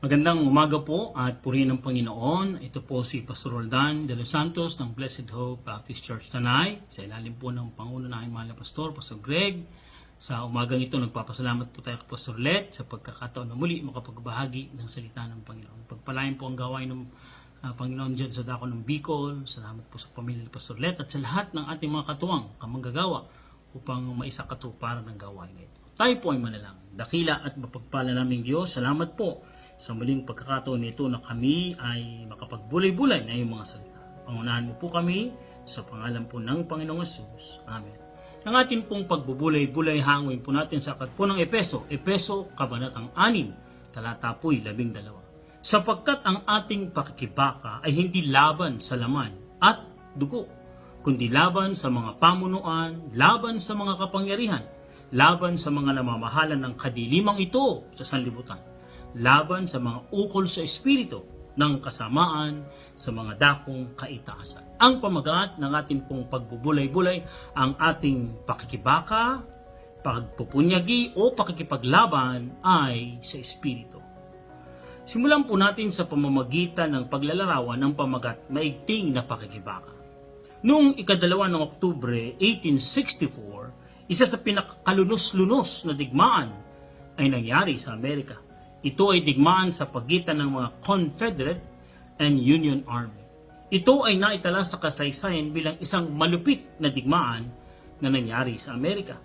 Magandang umaga po at purihin ng Panginoon. Ito po si Pastor Roldan de los Santos ng Blessed Hope Baptist Church Tanay. Sa ilalim po ng Pangulo na aking mahal na Pastor, Pastor Greg. Sa umagang ito, nagpapasalamat po tayo kay Pastor Let sa pagkakataon na muli makapagbahagi ng salita ng Panginoon. Pagpalain po ang gawain ng ah, Panginoon dyan sa dako ng Bicol. Salamat po sa pamilya ni Pastor Let at sa lahat ng ating mga katuwang, kamanggagawa upang maisakatuparan ng gawain ito. Tayo po ay manalang. Dakila at mapagpala naming Diyos, salamat po sa muling pagkakataon nito na kami ay makapagbulay-bulay na iyong mga salita. Pangunahan mo po kami sa pangalan po ng Panginoong Yesus. Amen. Ang ating pong pagbubulay-bulay hangoin po natin sa aklat po ng Epeso. Epeso, Kabanatang 6, talata po'y 12. Sapagkat ang ating pakikibaka ay hindi laban sa laman at dugo, kundi laban sa mga pamunuan, laban sa mga kapangyarihan, laban sa mga namamahalan ng kadilimang ito sa sanlibutan, laban sa mga ukol sa espiritu ng kasamaan sa mga dakong kaitaasan. Ang pamagat ng ating pong pagbubulay-bulay ang ating pakikibaka, pagpupunyagi o pakikipaglaban ay sa espiritu. Simulan po natin sa pamamagitan ng paglalarawan ng pamagat maigting na pakikibaka. Noong ikadalawa ng Oktubre 1864, isa sa pinakakalunos-lunos na digmaan ay nangyari sa Amerika. Ito ay digmaan sa pagitan ng mga Confederate and Union Army. Ito ay naitala sa kasaysayan bilang isang malupit na digmaan na nangyari sa Amerika.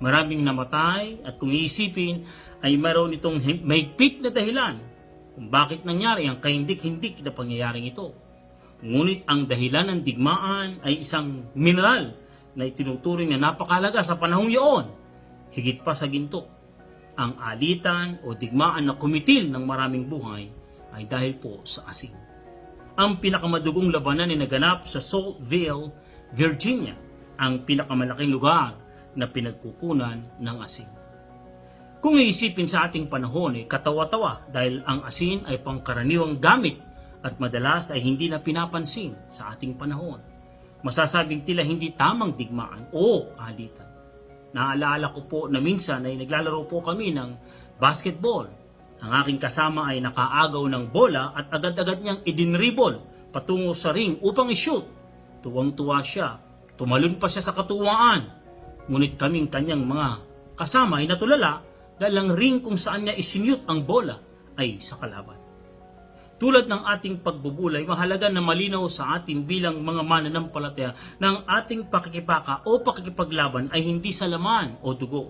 Maraming namatay at kung iisipin ay mayroon itong hi- mahigpit na dahilan kung bakit nangyari ang kahindik-hindik na pangyayaring ito. Ngunit ang dahilan ng digmaan ay isang mineral na itinuturing na napakalaga sa panahong iyon, higit pa sa ginto. Ang alitan o digmaan na kumitil ng maraming buhay ay dahil po sa asin. Ang pinakamadugong labanan ay naganap sa Saltville, Virginia, ang pinakamalaking lugar na pinagkukunan ng asin. Kung iisipin sa ating panahon ay katawa-tawa dahil ang asin ay pangkaraniwang gamit at madalas ay hindi na pinapansin sa ating panahon. Masasabing tila hindi tamang digmaan o alitan. Naalala ko po na minsan ay naglalaro po kami ng basketball. Ang aking kasama ay nakaagaw ng bola at agad-agad niyang idinribble patungo sa ring upang ishoot. Tuwang-tuwa siya. Tumalon pa siya sa katuwaan. Ngunit kaming kanyang mga kasama ay natulala dahil ang ring kung saan niya isinyut ang bola ay sa kalaban. Tulad ng ating pagbubulay, mahalaga na malinaw sa atin bilang mga mananampalataya na ang ating pakikipaka o pakikipaglaban ay hindi sa laman o dugo,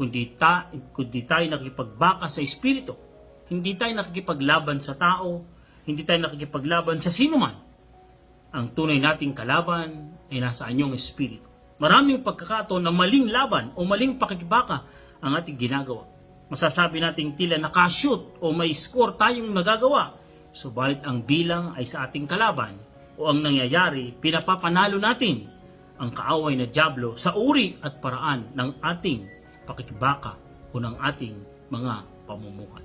kundi, ta, kundi tayo nakikipagbaka sa espiritu. Hindi tayo nakikipaglaban sa tao, hindi tayo nakikipaglaban sa sinuman. Ang tunay nating kalaban ay nasa anyong espiritu. Maraming pagkakataon na maling laban o maling pakikibaka ang ating ginagawa. Masasabi nating tila nakashoot o may score tayong nagagawa Subalit ang bilang ay sa ating kalaban o ang nangyayari, pinapapanalo natin ang kaaway na Diablo sa uri at paraan ng ating pakikibaka o ng ating mga pamumuhay.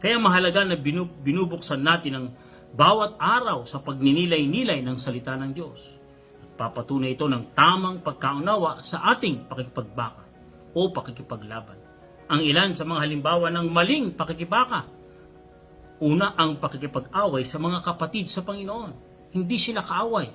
Kaya mahalaga na binu- binubuksan natin ang bawat araw sa pagninilay-nilay ng salita ng Diyos. At papatunay ito ng tamang pagkaunawa sa ating pakikipagbaka o pakikipaglaban. Ang ilan sa mga halimbawa ng maling pakikibaka Una ang pakikipag-away sa mga kapatid sa Panginoon. Hindi sila kaaway,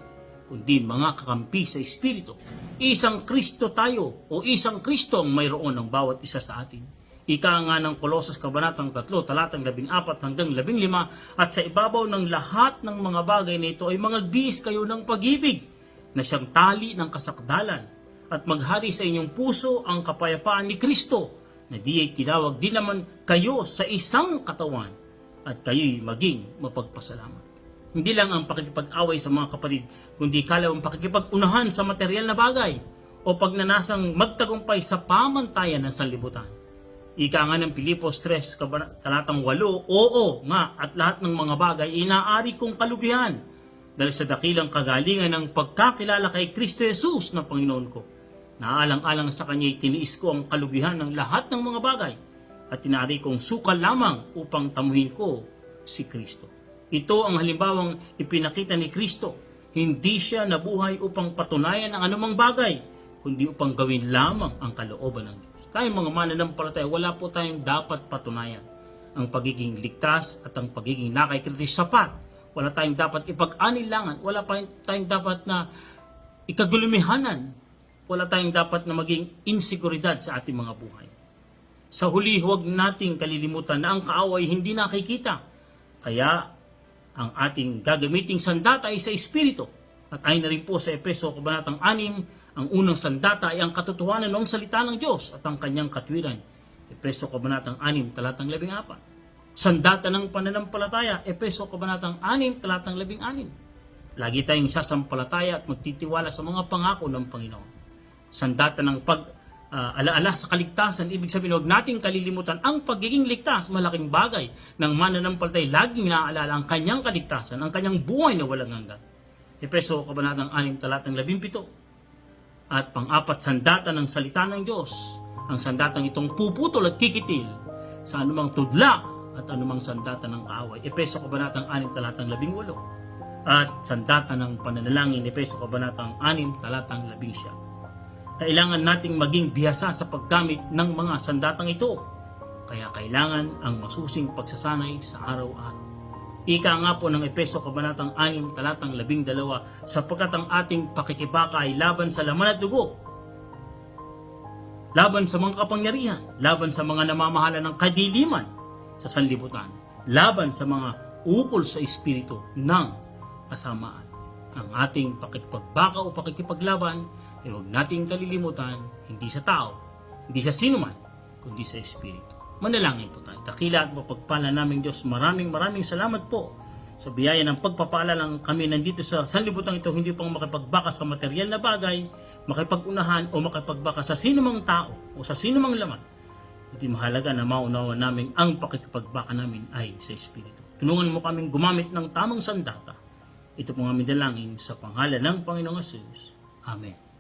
kundi mga kakampi sa Espiritu. Isang Kristo tayo o isang Kristo ang mayroon ng bawat isa sa atin. Ika nga ng Kolosas Kabanatang 3, talatang 14 hanggang 15, at sa ibabaw ng lahat ng mga bagay na ito ay magbiis kayo ng pag-ibig na siyang tali ng kasakdalan at maghari sa inyong puso ang kapayapaan ni Kristo na di ay tinawag din naman kayo sa isang katawan at kayo'y maging mapagpasalamat. Hindi lang ang pakikipag-away sa mga kapatid, kundi kalawang pakikipag-unahan sa material na bagay o pagnanasang magtagumpay sa pamantayan ng sanlibutan. Ika nga ng Pilipos 3, kabana- talatang 8, oo nga at lahat ng mga bagay inaari kong kalubihan dahil sa dakilang kagalingan ng pagkakilala kay Kristo Jesus na Panginoon ko. Naalang-alang sa Kanya'y tiniis ko ang kalubihan ng lahat ng mga bagay at tinari kong sukal lamang upang tamuhin ko si Kristo. Ito ang halimbawang ipinakita ni Kristo. Hindi siya nabuhay upang patunayan ang anumang bagay, kundi upang gawin lamang ang kalooban ng Diyos. Tayong mga mananampalataya, wala po tayong dapat patunayan. ang pagiging ligtas at ang pagiging nakakritis sapat. Wala tayong dapat ipag-anilangan, wala pa tayong dapat na ikagulumihanan, wala tayong dapat na maging insekuridad sa ating mga buhay. Sa huli, huwag nating kalilimutan na ang kaaway hindi nakikita. Kaya, ang ating gagamiting sandata ay sa Espiritu. At ayon na rin po sa Epeso Kabanatang 6, ang unang sandata ay ang katotohanan ng salita ng Diyos at ang kanyang katwiran. Epeso Kabanatang 6, talatang 14. Sandata ng pananampalataya, Epeso Kabanatang 6, talatang 16. Lagi tayong sasampalataya at magtitiwala sa mga pangako ng Panginoon. Sandata ng pag ah, alaala sa kaligtasan, ibig sabihin huwag nating kalilimutan ang pagiging ligtas, malaking bagay ng mananampalatay, laging naaalala ang kanyang kaligtasan, ang kanyang buhay na walang hanggan. Epeso Kabanatang 6, talatang 17. At pang-apat, sandata ng salita ng Diyos. Ang sandatang itong puputol at kikitil sa anumang tudla at anumang sandata ng kaaway. Epeso Kabanatang 6, talatang 18. At sandata ng pananalangin, Epeso Kabanatang 6, talatang 11 kailangan nating maging bihasa sa paggamit ng mga sandatang ito. Kaya kailangan ang masusing pagsasanay sa araw-araw. Ika nga po ng Epeso Kabanatang 6, talatang 12, sapagkat ang ating pakikibaka ay laban sa laman at dugo, laban sa mga kapangyarihan, laban sa mga namamahala ng kadiliman sa sanlibutan, laban sa mga ukol sa espiritu ng kasamaan. Ang ating pakikipagbaka o pakikipaglaban ay huwag nating kalilimutan, hindi sa tao, hindi sa sinuman, kundi sa Espiritu. Manalangin po tayo. Dakila at mapagpala namin Diyos, maraming maraming salamat po sa biyaya ng pagpapala lang kami nandito sa sanlibutan ito, hindi pang makipagbaka sa material na bagay, makipagunahan o makipagbaka sa sinumang tao o sa sinumang laman. Hindi mahalaga na maunawa namin ang pakikipagbaka namin ay sa Espiritu. Tulungan mo kaming gumamit ng tamang sandata. Ito po ang aming dalangin sa pangalan ng Panginoong Jesus. Amen.